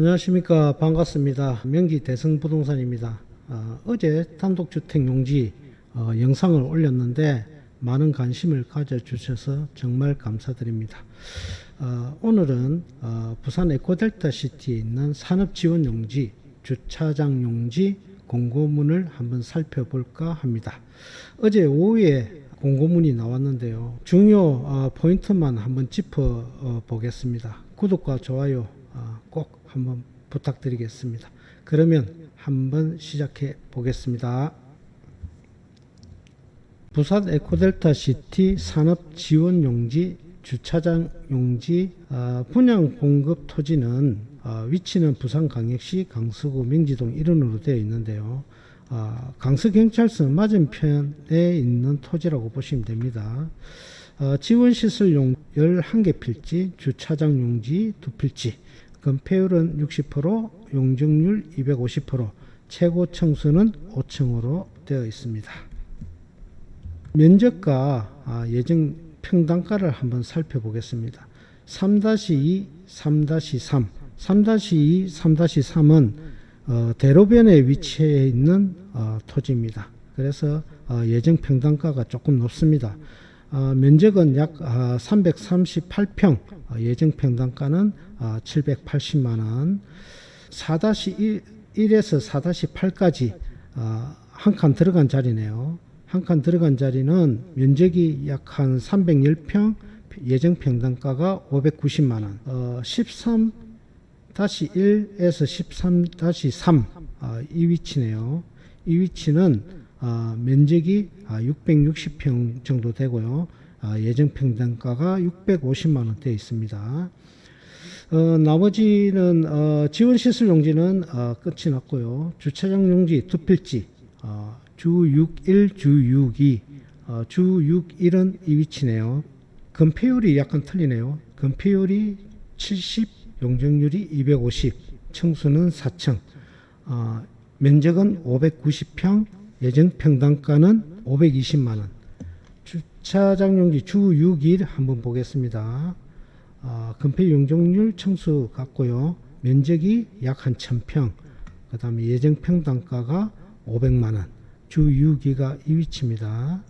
안녕하십니까. 반갑습니다. 명기 대성부동산입니다. 어, 어제 단독주택 용지 어, 영상을 올렸는데 많은 관심을 가져주셔서 정말 감사드립니다. 어, 오늘은 어, 부산 에코델타 시티에 있는 산업지원 용지 주차장 용지 공고문을 한번 살펴볼까 합니다. 어제 오후에 공고문이 나왔는데요. 중요 어, 포인트만 한번 짚어 어, 보겠습니다. 구독과 좋아요 어, 꼭 한번 부탁드리겠습니다. 그러면 한번 시작해 보겠습니다. 부산 에코델타 시티 산업 지원 용지 주차장 용지 어, 분양 공급 토지는 어, 위치는 부산 강역시 강서구 명지동 일원으로 되어 있는데요. 어, 강서경찰서 맞은편에 있는 토지라고 보시면 됩니다. 어, 지원시설용 11개 필지, 주차장 용지 2필지, 건폐율은 60%, 용적률 250%, 최고 층수는 5층으로 되어 있습니다. 면적과 아, 예정 평당가를 한번 살펴보겠습니다. 3-2, 3-3, 3-2, 3-3은 어, 대로변에 위치해 있는 어, 토지입니다. 그래서 어, 예정 평당가가 조금 높습니다. 어, 면적은 약 아, 338평, 어, 예정 평당가는 아, 780만 원. 4-1, 1에서 4-8까지 아, 한칸 들어간 자리네요. 한 칸 들어간 자리는 면적이 약 한 310평, 예정 평당가가 590만 원. 어, 13 1에서 13-3 아, 이 위치네요. 이 위치는 아, 면적이 아, 660평 정도 되고요. 아, 예정 평당가가 650만 원대 있습니다. 어, 나머지는 어, 지원 시설 용지는 어, 끝이 났고요. 주차장 용지 두 필지 어, 주 61, 주 62, 어, 주 61은 이 위치네요. 건폐율이 약간 틀리네요. 건폐율이 70, 용적률이 250, 층수는 4층, 어, 면적은 590평, 예정 평당가는 520만 원. 주차장 용지 주 6일 한번 보겠습니다. 아, 건폐 용적률 층수 같고요. 면적이 약한 1000평. 그 다음에 예정 평당가가 500만 원. 주 6기가 이 위치입니다.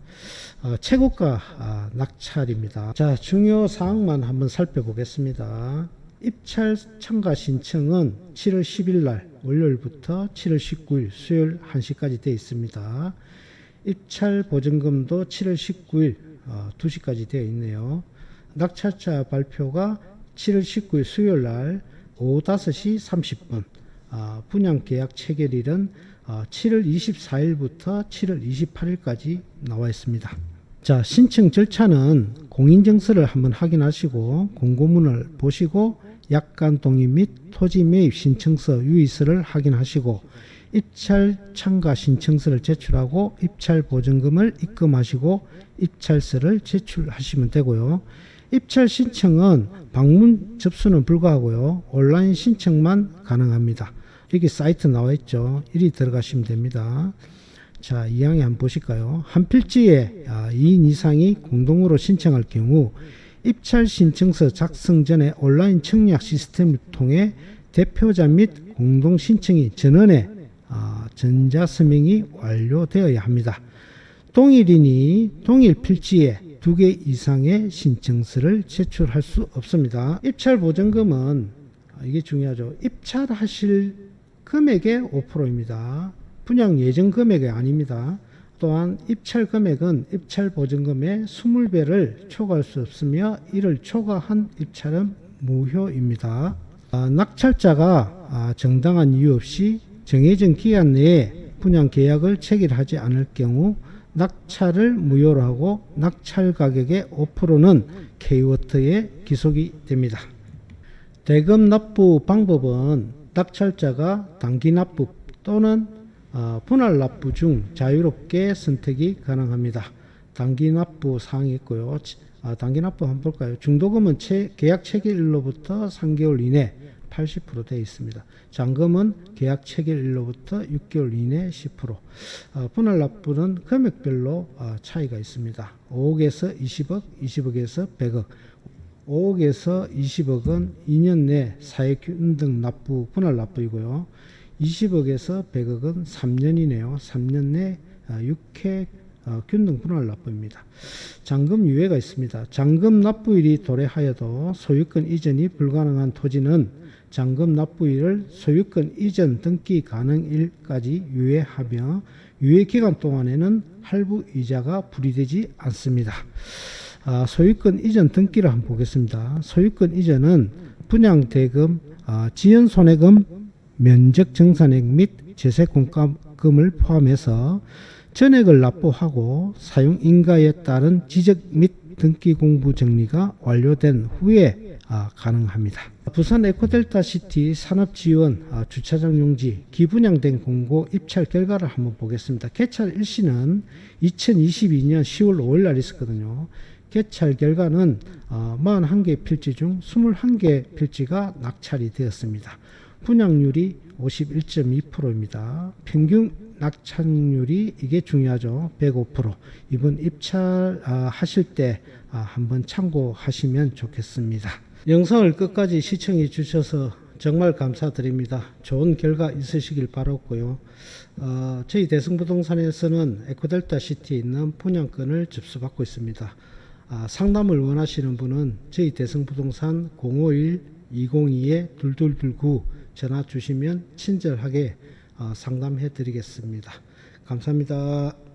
아, 최고가 아, 낙찰입니다. 자, 중요 사항만 한번 살펴보겠습니다. 입찰 참가 신청은 7월 10일 날 월요일부터 7월 19일 수요일 1시까지 되어 있습니다. 입찰 보증금도 7월 19일 어, 2시까지 되어 있네요. 낙찰자 발표가 7월 19일 수요일 날 오후 5시 30분 아, 분양 계약 체결일은 어, 7월 24일부터 7월 28일까지 나와 있습니다. 자, 신청 절차는 공인증서를 한번 확인하시고 공고문을 보시고 약관 동의 및 토지 매입 신청서 유의서를 확인하시고 입찰 참가 신청서를 제출하고 입찰 보증금을 입금하시고 입찰서를 제출하시면 되고요. 입찰 신청은 방문 접수는 불가하고요. 온라인 신청만 가능합니다. 여기 사이트 나와 있죠. 이리 들어가시면 됩니다. 자, 이항에 한번 보실까요? 한 필지에 2인 이상이 공동으로 신청할 경우 입찰 신청서 작성 전에 온라인 청약 시스템을 통해 대표자 및 공동 신청이 전원에 아, 전자 서명이 완료되어야 합니다. 동일인이 동일 필지에 두 개 이상의 신청서를 제출할 수 없습니다. 입찰 보증금은 아, 이게 중요하죠. 입찰하실 금액의 5%입니다. 분양 예정 금액이 아닙니다. 또한 입찰 금액은 입찰 보증금의 20배를 초과할 수 없으며 이를 초과한 입찰은 무효입니다. 아, 낙찰자가 아, 정당한 이유 없이 정해진 기간 내에 분양 계약을 체결하지 않을 경우 낙찰을 무효로 하고 낙찰 가격의 5%는 K워터에 기속이 됩니다. 대금 납부 방법은 낙찰자가 단기 납부 또는 어, 분할 납부 중 자유롭게 선택이 가능합니다. 단기 납부 사항이 있고요. 아, 단기 납부 한번 볼까요? 중도금은 채, 계약 체결일로부터 3개월 이내 80% 되어 있습니다. 잔금은 계약 체결일로부터 6개월 이내 10%. 어, 분할 납부는 금액별로 어, 차이가 있습니다. 5억에서 20억, 20억에서 100억. 5억에서 20억은 2년 내 사회균등 납부 분할 납부이고요. 20억에서 100억은 3년이네요. 3년 내 6회 어, 균등 분할 납부입니다. 잔금 유예가 있습니다. 잔금 납부일이 도래하여도 소유권 이전이 불가능한 토지는 잔금 납부일을 소유권 이전 등기 가능일까지 유예하며 유예 기간 동안에는 할부 이자가 불이되지 않습니다. 아, 소유권 이전 등기를 한번 보겠습니다. 소유권 이전은 분양 대금, 아, 지연 손해금, 면적 정산액 및 제세 공과금을 포함해서 전액을 납부하고 사용 인가에 따른 지적 및 등기 공부 정리가 완료된 후에 아, 가능합니다. 부산 에코델타 시티 산업 지원 아, 주차장 용지 기분양된 공고 입찰 결과를 한번 보겠습니다. 개찰 일시는 2022년 10월 5일 날 있었거든요. 개찰 결과는 어, 41개 필지 중 21개 필지가 낙찰이 되었습니다. 분양률이 51.2%입니다. 평균 낙찰률이 이게 중요하죠. 105%. 이번 입찰 아, 하실 때 아, 한번 참고하시면 좋겠습니다. 영상을 끝까지 시청해 주셔서 정말 감사드립니다. 좋은 결과 있으시길 바랐고요. 어, 저희 대승부동산에서는 에코델타 시티에 있는 분양권을 접수받고 있습니다. 아, 상담을 원하시는 분은 저희 대승부동산 051-202-2229 전화 주시면 친절하게 어, 상담해 드리겠습니다. 감사합니다.